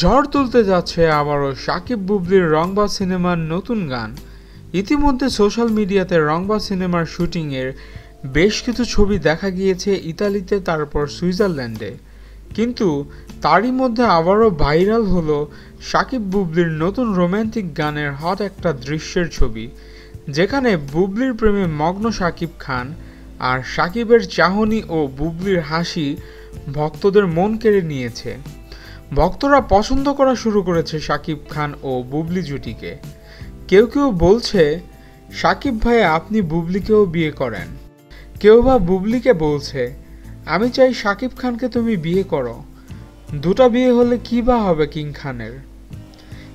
ঝড় তুলতে যাচ্ছে আবারও সাকিব বুবলির রংবা সিনেমার নতুন গান। ইতিমধ্যে সোশ্যাল মিডিয়াতে রংবা সিনেমার শুটিংয়ের বেশ কিছু ছবি দেখা গিয়েছে ইতালিতে, তারপর সুইজারল্যান্ডে। কিন্তু তারই মধ্যে আবারও ভাইরাল হলো সাকিব বুবলির নতুন রোম্যান্টিক গানের হট একটা দৃশ্যের ছবি, যেখানে বুবলির প্রেমে মগ্ন সাকিব খান আর সাকিবের চাহনি ও বুবলির হাসি ভক্তদের মন কেড়ে নিয়েছে। ভক্তরা পছন্দ করা শুরু করেছে শাকিব খান ও বুবলি জুটিকে। কেউ কেউ বলছে, সাকিব ভাই, আপনি বুবলিকেও বিয়ে করেন। কেউ বা বুবলিকে বলছে আমি চাই সাকিব খানকে তুমি বিয়ে করো। দুটা বিয়ে হলে কী বা হবে কিং খানের?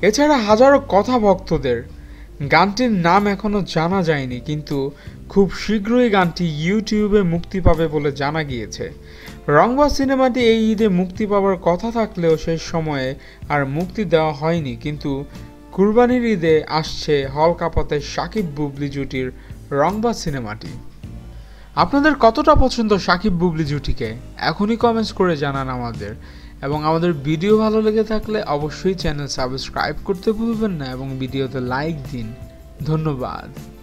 এছাড়া হাজারো কথা ভক্তদের। গানটির নাম এখনও জানা যায়নি, কিন্তু খুব শীঘ্রই গানটি ইউটিউবে মুক্তি পাবে বলে জানা গিয়েছে। রংবা সিনেমাটি এই ঈদে মুক্তি পাওয়ার কথা থাকলেও সেই সময়ে আর মুক্তি দেওয়া হয়নি, কিন্তু কুরবানির ঈদে আসছে হল কাপাতে সাকিব বুবলি জুটির রংবা সিনেমাটি। আপনাদের কতটা পছন্দ সাকিব বুবলি জুটিকে? এখনই কমেন্টস করে জানান আমাদের। এবং আমাদের ভিডিও ভালো লেগে থাকলে অবশ্যই চ্যানেল সাবস্ক্রাইব করতে ভুলবেন না এবং ভিডিওতে লাইক দিন। ধন্যবাদ।